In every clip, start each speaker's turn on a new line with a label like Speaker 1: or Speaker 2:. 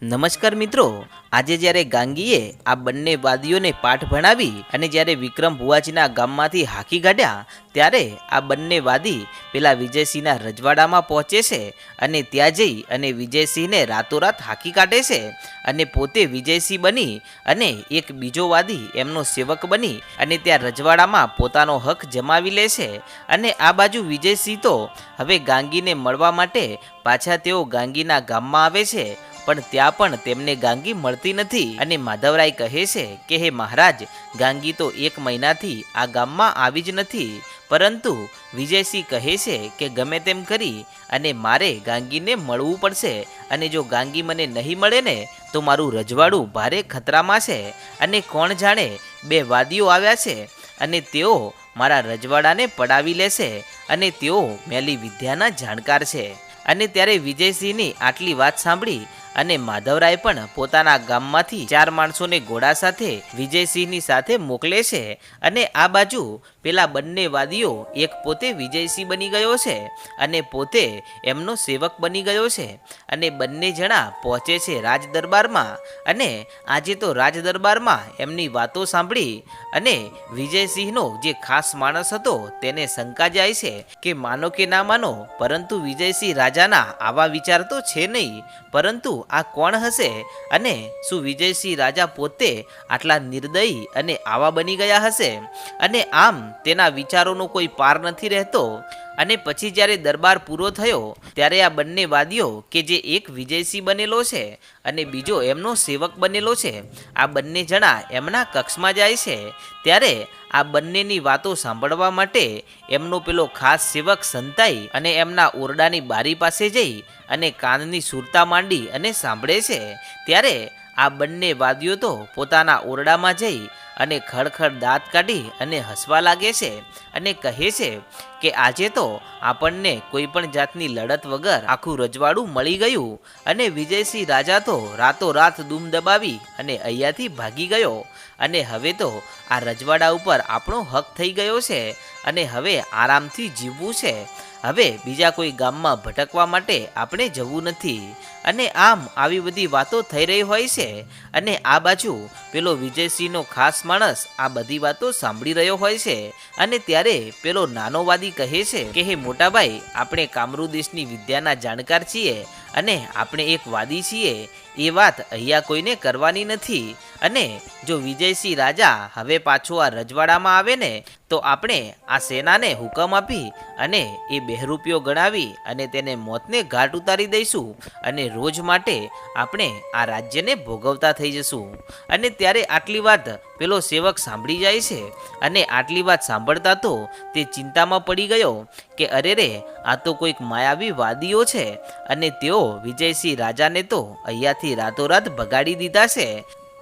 Speaker 1: નમસ્કાર મિત્રો, આજે જ્યારે ગાંગીએ આ બંને વાદીઓને પાઠ ભણાવી અને જ્યારે વિક્રમ ભુવાજીના ગામમાંથી હાકી કાઢ્યા, ત્યારે આ બંને વાદી પેલા વિજયસિંહના રજવાડામાં પહોંચે છે અને ત્યાં જઈ અને વિજયસિંહને રાતોરાત હાકી કાઢે છે અને પોતે વિજયસિંહ બની અને એક બીજો વાદી એમનો સેવક બની અને ત્યાં રજવાડામાં પોતાનો હક જમાવી લે છે. અને આ બાજુ વિજયસિંહ તો હવે ગાંગીને મળવા માટે પાછા તેઓ ગાંગીના ગામમાં આવે છે. પણ ત્યાં પણ તેમને ગાંગી મળતી નથી. અને માધવરાય કહે છે કે, હે મહારાજ, ગાંગી તો એક મહિનાથી આ ગામમાં આવી જ નથી. પરંતુ વિજયસિંહ કહે છે કે, ગમે તેમ કરી અને મારે ગાંગીને મળવું પડશે. અને જો ગાંગી મને નહીં મળે ને, તો મારું રજવાડું ભારે ખતરામાં છે. અને કોણ જાણે બે વાદીઓ આવ્યા છે. અને તેઓ મારા રજવાડાને પડાવી લેશે. અને તેઓ મેલી વિદ્યાના જાણકાર છે. અને ત્યારે વિજયસિંહની આટલી વાત સાંભળી અને માધવરાય પણ પોતાના ગામમાંથી ચાર માણસોને ઘોડા સાથે વિજયસિંહની સાથે મોકલે છે અને આ બાજુ પેલા બંને વાદીઓ એક પોતે વિજયસિંહ બની ગયો છે અને પોતે એમનો સેવક બની ગયો છે. અને બંને જણા પહોંચે છે રાજદરબારમાં અને આજે તો રાજદરબારમાં એમની વાતો સાંભળી અને વિજયસિંહનો જે ખાસ માણસ હતો તેને શંકા જાય છે કે માનો કે ના માનો, પરંતુ વિજયસિંહ રાજાના આવા વિચાર તો છે નહીં, પરંતુ આ કોણ હશે અને શું વિજયસિંહ રાજા પોતે આટલા નિર્દયી અને આવા બની ગયા હશે? અને આમ તેના વિચારોનો કોઈ પાર નથી રહેતો. અને પછી જ્યારે દરબાર પૂરો થયો, ત્યારે આ બંને વાદીઓ કે જે એક વિજયસિંહ બનેલો છે અને બીજો એમનો સેવક બનેલો છે, આ બંને જણા એમના કક્ષમાં જાય છે. ત્યારે આ બંનેની વાતો સાંભળવા માટે એમનો પેલો ખાસ સેવક સંતાઈ અને એમના ઓરડાની બારી પાસે જઈ અને કાનની સુરતા માંડી અને સાંભળે છે. ત્યારે આ બંને વાદીઓ તો પોતાના ઓરડામાં જઈ અને ખડખડ દાંત કાઢી અને હસવા લાગે છે અને કહે છે કે આજે તો આપણને કોઈ પણ જાતની લડત વગર આખું રજવાડું મળી ગયું અને વિજયસિંહ રાજા તો રાતોરાત દૂમ દબાવી અને અહીંયાથી ભાગી ગયો. અને હવે તો આ રજવાડા ઉપર આપણો હક થઈ ગયો છે અને હવે આરામથી જીવવું છે. હવે બીજા કોઈ ગામમાં ભટકવા માટે આપણે જવું નથી. અને આમ આવી બધી વાતો થઈ રહી હોય છે અને આ બાજુ પેલો વિજયસિંહનો ખાસ માણસ આ બધી વાતો સાંભળી રહ્યો હોય છે અને ત્યારે પેલો નાનો વાદી કહે છે કે, હે મોટાભાઈ, આપણે કામરૂ દેશની વિદ્યાના જાણકાર છીએ અને આપણે એક વાદી છીએ, એ વાત અહીંયા કોઈને કરવાની નથી. અને જો વિજયસિંહ રાજા હવે પાછો આ રજવાડામાં આવે ને, તો આપણે આ સેનાને હુકમ આપી અને એ બહેરૂપિયો ગણાવી અને તેને મોતને ઘાટ ઉતારી દઈશું અને રોજ માટે આપણે આ રાજ્યને ભોગવતા થઈ જશું. અને ત્યારે આટલી વાત પેલો સેવક સાંભળી જાય છે અને આટલી વાત સાંભળતા તો તે ચિંતામાં પડી ગયો કે અરે રે, આ તો કોઈક માયાવી વાદીઓ છે અને તેઓ વિજયસિંહ રાજાને તો અહીંયાથી રાતોરાત ભગાડી દીધા છે.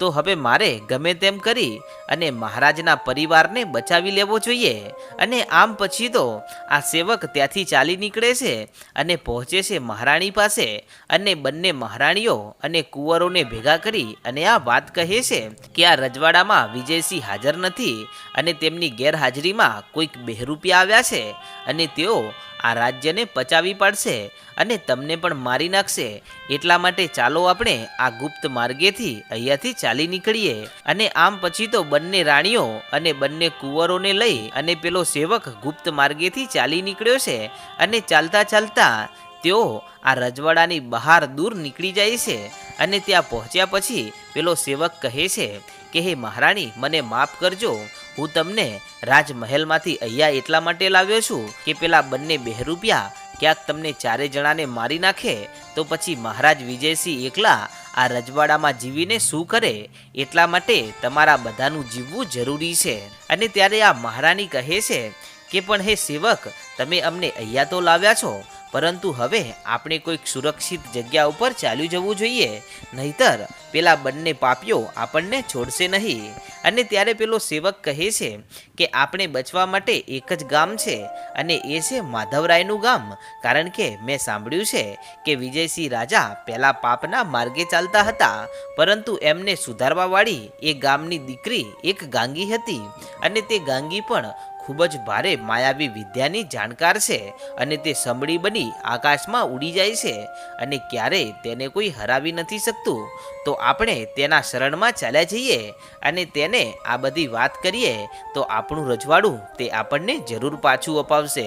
Speaker 1: તો હવે મારે ગમે તેમ કરી અને મહારાજના પરિવારને બચાવી લેવો જોઈએ. અને આમ પછી તો આ સેવક ત્યાંથી ચાલી નીકળે છે અને પહોંચે છે મહારાણી પાસે અને બંને મહારાણીઓ અને કુંવરોને ભેગા કરી અને આ વાત કહે છે કે આ રજવાડામાં વિજયસિંહ હાજર નથી અને તેમની ગેરહાજરીમાં કોઈક બેહરૂપિયા આવ્યા છે અને તેઓ આ રાજ્યને પચાવી પાડશે અને તમને પણ મારી નાખશે. એટલા માટે ચાલો આપણે આ ગુપ્ત માર્ગેથી અહીંયાથી ચાલી નીકળીએ. અને આમ પછી તો બંને રાણીઓ અને બંને કુંવરોને લઈ અને પેલો સેવક ગુપ્ત માર્ગેથી ચાલી નીકળ્યો છે અને ચાલતા ચાલતા તેઓ આ રજવાડાની બહાર દૂર નીકળી જાય છે. અને ત્યાં પહોંચ્યા પછી પેલો સેવક કહે છે કે, હે મહારાણી, મને માફ કરજો. હું તમને રાજમહેલમાંથી અહીંયા એટલા માટે લાવ્યો છું કે પેલા બંને બહેરૂપિયા ક્યાંક તમને ચારે જણાને મારી નાખે, તો પછી મહારાજ વિજયસિંહ એકલા આ રજવાડામાં જીવીને શું કરે એટલા માટે તમારા બધાનું જીવવું જરૂરી છે. અને ત્યારે આ મહારાણી કહે છે કે, પણ હે સેવક, તમે અમને અહીંયા તો લાવ્યા છો પરંતુ હવે આપણે કોઈક સુરક્ષિત જગ્યા ઉપર ચાલ્યું જવું જોઈએ. નહીતર પેલા બંને પાપીઓ આપણને છોડશે નહીં. અને ત્યારે પેલો સેવક કહે છે કે આપણે બચવા માટે એક જ ગામ છે અને એ છે માધવરાયનું ગામ. કારણ કે મેં સાંભળ્યું છે કે વિજયસિંહ રાજા પહેલાં પાપના માર્ગે ચાલતા હતા. પરંતુ એમને સુધારવાવાળી એ ગામની દીકરી એક ગાંગી હતી અને તે ગાંગી પણ ખૂબ જ ભારે માયાવી વિદ્યાની જાણકાર છે અને તે સંભળી બની આકાશમાં ઉડી જાય છે અને ક્યારેય તેને કોઈ હરાવી નથી શકતું. તો આપણે તેના શરણમાં ચાલ્યા જઈએ અને તેને આ બધી વાત કરીએ તો આપણું રજવાડું તે આપણને જરૂર પાછું અપાવશે.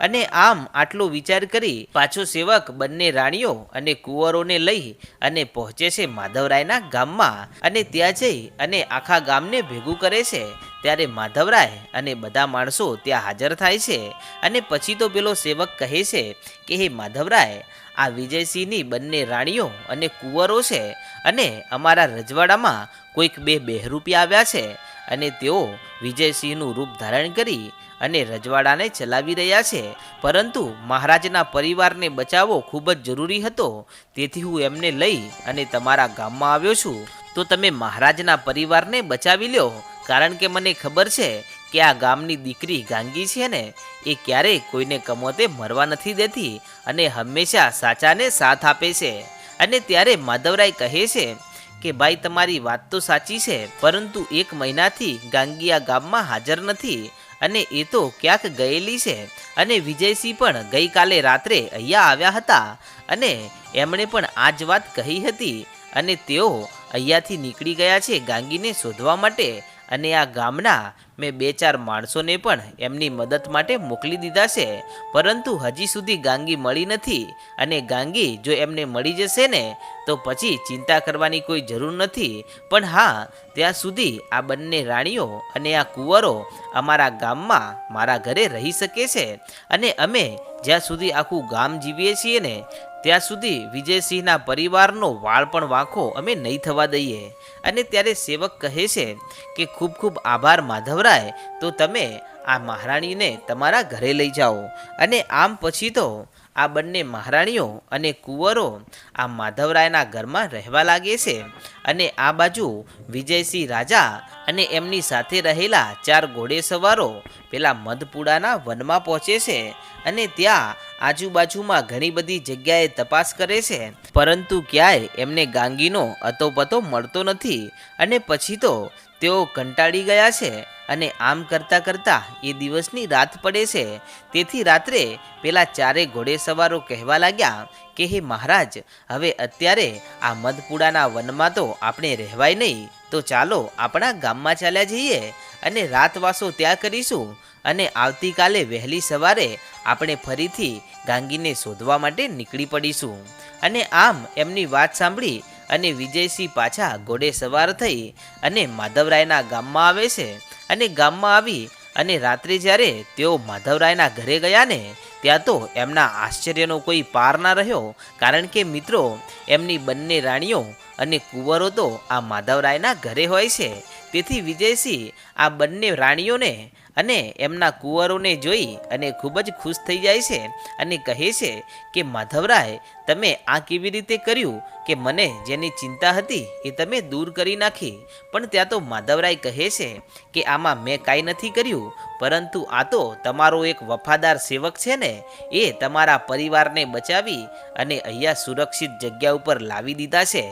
Speaker 1: અને આમ આટલો વિચાર કરી પાછો સેવક બંને રાણીઓ અને કુંવરોને લઈ અને પહોંચે છે માધવરાયના ગામમાં અને ત્યાં જઈ અને આખા ગામને ભેગું કરે છે. ત્યારે માધવરાય અને બધા માણસો ત્યાં હાજર થાય છે અને પછી તો પેલો સેવક કહે છે કે, હે માધવરાય, આ વિજયસિંહની બંને રાણીઓ અને કુંવરો છે અને અમારા રજવાડામાં કોઈક બે બહેરૂપી આવ્યા છે અને તેઓ વિજયસિંહનું રૂપ ધારણ કરી અને રજવાડાને ચલાવી રહ્યા છે. પરંતુ મહારાજના પરિવારને બચાવવો ખૂબ જ જરૂરી હતો. તેથી હું એમને લઈ અને તમારા ગામમાં આવ્યો છું. તો તમે મહારાજના પરિવારને બચાવી લ્યો. કારણ કે મને ખબર છે કે આ ગામની દીકરી ગાંગી છે ને, એ ક્યારેય કોઈને કમોતે મરવા નથી દેતી અને હંમેશા સાચાને સાથ આપે છે. અને ત્યારે માધવરાય કહે છે કે, ભાઈ, તમારી વાત તો સાચી છે, પરંતુ એક મહિનાથી ગાંગી આ ગામમાં હાજર નથી અને એ તો ક્યાંક ગયેલી છે. અને વિજયસિંહ પણ ગઈકાલે રાત્રે અહીંયા આવ્યા હતા અને એમણે પણ આ જ વાત કહી હતી અને તેઓ અહીંયાથી નીકળી ગયા છે ગાંગીને શોધવા માટે. અને આ ગામના મેં બે ચાર માણસોને પણ એમની મદદ માટે મોકલી દીધા છે. પરંતુ હજી સુધી ગાંગી મળી નથી અને ગાંગી જો એમને મળી જશે ને, તો પછી ચિંતા કરવાની કોઈ જરૂર નથી. પણ હા, ત્યાં સુધી આ બંને રાણીઓ અને આ કુંવરો અમારા ગામમાં મારા ઘરે રહી શકે છે. અને અમે જ્યાં સુધી આખું ગામ જીવીએ છીએ ને ત્યાં સુધી વિજયસિંહના પરિવારનો વાળ પણ વાંખો અમે નહીં થવા દઈએ. અને ત્યારે સેવક કહે છે કે, ખૂબ ખૂબ આભાર માધવરાય, તો તમે આ મહારાણીને તમારા ઘરે લઈ જાઓ. અને આમ પછી તો આ બંને મહારાણીઓ અને કુંવરો આ માધવરાયના ઘરમાં રહેવા લાગે છે અને આ બાજુ વિજયસિંહ રાજા અને એમની સાથે રહેલા ચાર ઘોડેસવારો પેલા મધપુડાના વનમાં પહોંચે છે અને ત્યાં આજુબાજુમાં ઘણી બધી જગ્યાએ તપાસ કરે છે. પરંતુ ક્યાંય એમને ગાંગીનો અતોપતો મળતો નથી અને પછી તો તેઓ કંટાળી ગયા છે અને આમ કરતાં કરતાં એ દિવસની રાત પડે છે. તેથી રાત્રે પેલા ચારે ઘોડેસવારો કહેવા લાગ્યા કે, હે મહારાજ, હવે અત્યારે આ મધપુડાના વનમાં તો આપણે રહેવાય નહીં. તો ચાલો આપણા ગામમાં ચાલ્યા જઈએ અને રાતવાસો ત્યાં કરીશું. અને આવતીકાલે વહેલી સવારે આપણે ફરીથી ગાંગીને શોધવા માટે નીકળી પડીશું. અને આમ એમની વાત સાંભળી અને વિજયસિંહ પાછા ઘોડે સવાર થઈ અને માધવરાયના ગામમાં આવે છે. અને ગામમાં આવી અને રાત્રે જ્યારે તેઓ માધવરાયના ઘરે ગયા ને, ત્યાં તો એમના આશ્ચર્યનો કોઈ પાર ના રહ્યો. કારણ કે મિત્રો, એમની બંને રાણીઓ અને કુંવરો તો આ માધવરાયના ઘરે હોય છે. તેથી વિજયસિંહ આ બંને રાણીઓને અને એમના કુંવરોને જોઈ અને ખૂબ જ ખુશ થઈ જાય છે અને કહે છે કે, માધવરાય, તમે આ કેવી રીતે કર્યું કે મને જેની ચિંતા હતી એ તમે દૂર કરી નાખી? પણ ત્યાં તો માધવરાય કહે છે કે, આમાં મેં કાંઈ નથી કર્યું, પરંતુ આ તો તમારો એક વફાદાર સેવક છે ને, એ તમારા પરિવારને બચાવી અને અહીંયા સુરક્ષિત જગ્યા ઉપર લાવી દીધા છે.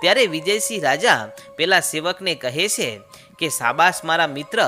Speaker 1: ત્યારે વિજયસિંહ રાજા પેલા સેવકને કહે છે કે સાબાસ મારા મિત્ર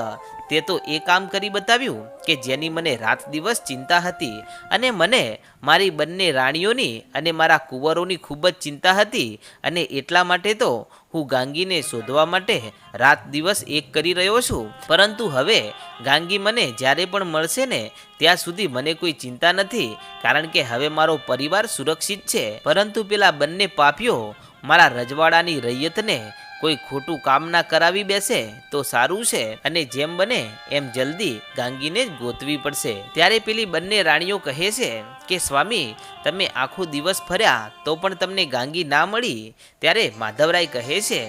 Speaker 1: તે તો એ કામ કરી બતાવ્યું કે જેની મને રાત દિવસ ચિંતા હતી અને મને મારી બંને રાણીઓની અને મારા કુંવરોની ખૂબ જ ચિંતા હતી અને એટલા માટે તો હું ગાંગીને શોધવા માટે રાત દિવસ એક કરી રહ્યો છું. પરંતુ હવે ગાંગી મને જ્યારે પણ મળશે ને ત્યાં સુધી મને કોઈ ચિંતા નથી, કારણ કે હવે મારો પરિવાર સુરક્ષિત છે. પરંતુ પેલા બંને પાપીઓ મારા રજવાડાની રૈયતને કોઈ ખોટું કામ ના કરાવી બેસે તો સારું છે અને જેમ બને એમ જલ્દી ગાંગીને જ ગોતવી પડશે. ત્યારે પેલી બંને રાણીઓ કહે છે કે, સ્વામી, તમે આખો દિવસ ફર્યા તો પણ તમને ગાંગી ના મળી? ત્યારે માધવરાય કહે છે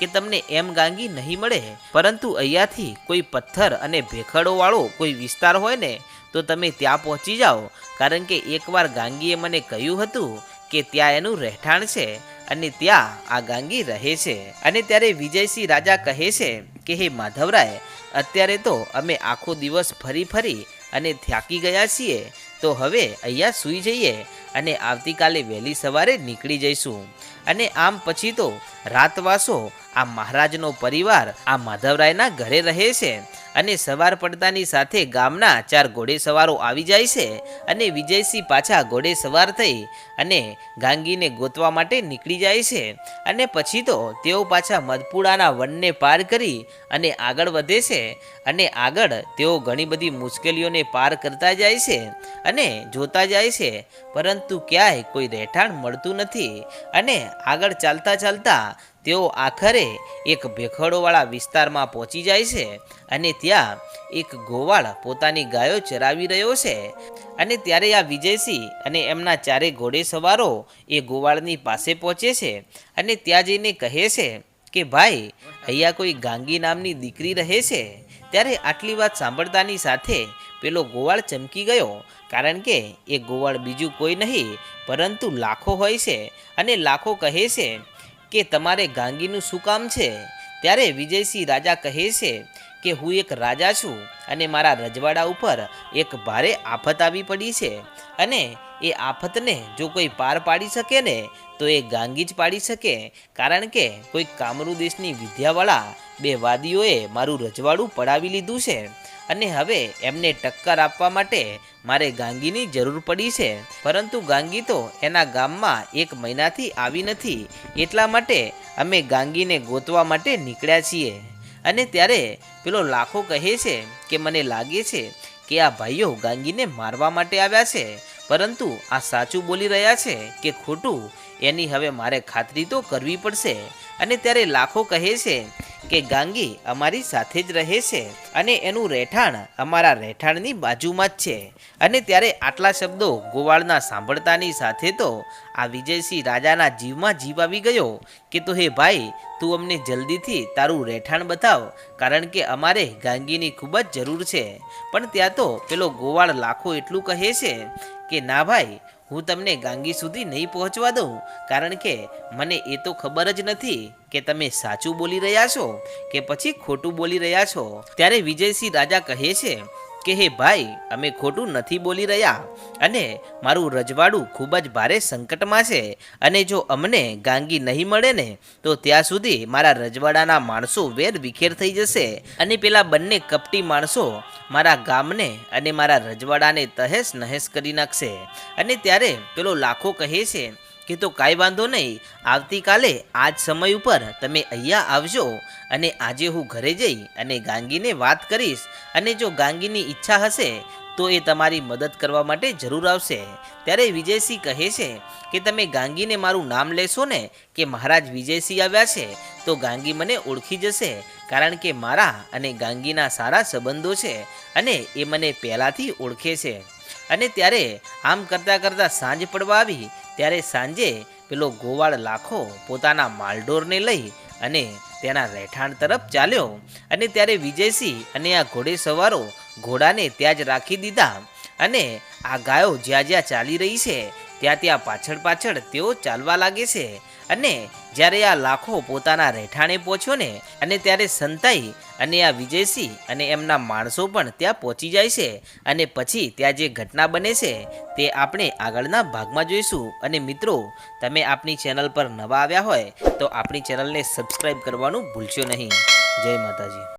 Speaker 1: કે, તમને એમ ગાંગી નહીં મળે, પરંતુ અહીંયાથી કોઈ પથ્થર અને ભેખડો વાળો કોઈ વિસ્તાર હોય ને, તો તમે ત્યાં પહોંચી જાઓ. કારણ કે એકવાર ગાંગીએ મને કહ્યું હતું કે, ત્યાં એનું રહેઠાણ છે અને ત્યાં આ ગાંગી રહે છે. અને ત્યારે વિજયસિંહ રાજા કહે છે કે, હે માધવરાય, અત્યારે તો અમે આખો દિવસ ફરી ફરી અને થાકી ગયા છીએ. તો હવે અહીંયા સૂઈ જઈએ અને આવતીકાલે વહેલી સવારે નીકળી જઈશું. અને આમ પછી તો રાતવાસો આ મહારાજનો પરિવાર આ માધવરાયના ઘરે રહે છે. અને સવાર પડતાની સાથે ગામના ચાર ઘોડેસવારો આવી જાય છે અને વિજયસિંહ પાછા ઘોડેસવાર થઈ અને ગાંગીને ગોતવા માટે નીકળી જાય છે. અને પછી તો તેઓ પાછા મધપુડાના વનને પાર કરી અને આગળ વધે છે અને આગળ તેઓ ઘણી બધી મુશ્કેલીઓને પાર કરતા જાય છે અને જોતા જાય છે. પરંતુ ક્યાંય કોઈ રહેઠાણ મળતું નથી અને આગળ ચાલતા ચાલતા તેઓ આખરે એક ભેખડોવાળા વિસ્તારમાં પહોંચી જાય છે અને ત્યાં એક ગોવાળ પોતાની ગાયો ચરાવી રહ્યો છે. અને ત્યારે આ વિજયસિંહ અને એમના ચારે ઘોડે સવારો એ ગોવાળની પાસે પહોંચે છે અને ત્યાં જઈને કહે છે કે, ભાઈ, અહીંયા કોઈ ગાંગી નામની દીકરી રહે છે? ત્યારે આટલી વાત સાંભળતાની સાથે પેલો ગોવાળ ચમકી ગયો, કારણ કે એ ગોવાળ બીજું કોઈ નહીં, પરંતુ લાખો હોય છે અને લાખો કહે છે કે તમારે ગાંગીનું શું કામ છે? ત્યારે વિજયસિંહ રાજા કહે છે કે, હું એક રાજા છું અને મારા રજવાડા ઉપર એક ભારે આફત આવી પડી છે. અને એ આફતને જો કોઈ પાર પાડી શકે ને, તો એ ગાંગી જ પાડી શકે. કારણ કે કોઈ કામરૂ દેશની વિદ્યાવાળા બે વાદીઓએ મારું રજવાડું પડાવી લીધું છે. અને હવે એમને ટક્કર આપવા માટે મારે ગાંગીની જરૂર પડી છે. પરંતુ ગાંગી તો એના ગામમાં એક મહિનાથી આવી નથી. એટલા માટે અમે ગાંગીને ગોતવા માટે નીકળ્યા છીએ. અને ત્યારે પેલો લાખો કહે છે કે મને લાગે છે કે આ ભાઈઓ ગાંગીને મારવા માટે આવ્યા છે. પરંતુ આ સાચું બોલી રહ્યા છે કે ખોટું, એની હવે મારે ખાતરી તો કરવી પડશે. અને ત્યારે લાખો કહે છે કે ગાંગી અમારી સાથે જ રહે છે અને એનું રહેઠાણ અમારા રહેઠાણની બાજુમાં જ છે. અને ત્યારે આટલા શબ્દો ગોવાળના સાંભળતાની સાથે તો આ વિજયસિંહ રાજાના જીવમાં જીવ આવી ગયો કે તો હે ભાઈ, તું અમને જલ્દીથી તારું રહેઠાણ બતાવ, કારણ કે અમારે ગાંગીની ખૂબ જ જરૂર છે. પણ ત્યાં તો પેલો ગોવાળ લાખો એટલું કહે છે કે, ના ભાઈ હું તમને ગાંગી સુધી નહીં પહોંચવા દઉં, કારણ કે મને એ તો ખબર જ નથી કે તમે સાચું બોલી રહ્યા છો કે પછી ખોટું બોલી રહ્યા છો. ત્યારે વિજયસિંહ રાજા કહે છે કે, હે ભાઈ, અમે ખોટું નથી બોલી રહ્યા. અને મારું રજવાડું ખૂબ જ ભારે સંકટમાં છે. અને જો અમને ગાંગી નહીં મળે ને, તો ત્યાં સુધી મારા રજવાડાના માણસો વેર વિખેર થઈ જશે. અને પેલા બંને કપટી માણસો મારા ગામને અને મારા રજવાડાને તહેસ નહેસ કરી નાખશે. અને ત્યારે પેલો લાખો કહે છે કે તો કાંઈ વાંધો નહીં. આવતીકાલે આ જ સમય ઉપર તમે અહીંયા આવજો અને આજે હું ઘરે જઈ અને ગાંગીને વાત કરીશ. અને જો ગાંગીની ઈચ્છા હશે તો એ તમારી મદદ કરવા માટે જરૂર આવશે. ત્યારે વિજયસિંહ કહે છે કે તમે ગાંગીને મારું નામ લેશો ને કે મહારાજ વિજયસિંહ આવ્યા છે, તો ગાંગી મને ઓળખી જશે, કારણ કે મારા અને ગાંગીના સારા સંબંધો છે અને એ મને પહેલાંથી ઓળખે છે. અને ત્યારે આમ કરતાં કરતાં સાંજ પડવા આવી ત્યારે સાંજે પેલો ગોવાળ લાખો પોતાના માલઢોરને લઈ અને તેના રહેઠાણ તરફ ચાલ્યો. અને ત્યારે વિજયસિંહ અને આ ઘોડે સવારો ઘોડાને ત્યાં જ રાખી દીધા અને આ ગાયો જ્યાં જ્યાં ચાલી રહી છે, ત્યાં ત્યાં પાછળ પાછળ તેઓ ચાલવા લાગે છે. અને જ્યારે આ લાખો પોતાના રહેઠાણે પહોંચ્યો ને, અને ત્યારે સંતાઈ અને આ વિજયસિંહ અને એમના માણસો પણ ત્યાં પહોંચી જાય છે અને પછી ત્યાં જે ઘટના બને છે, તે આપણે આગળના ભાગમાં જોઈશું. અને મિત્રો, તમે આપણી ચેનલ પર નવા આવ્યા હોય, તો આપણી ચેનલને સબસ્ક્રાઈબ કરવાનું ભૂલશો નહીં. જય માતાજી.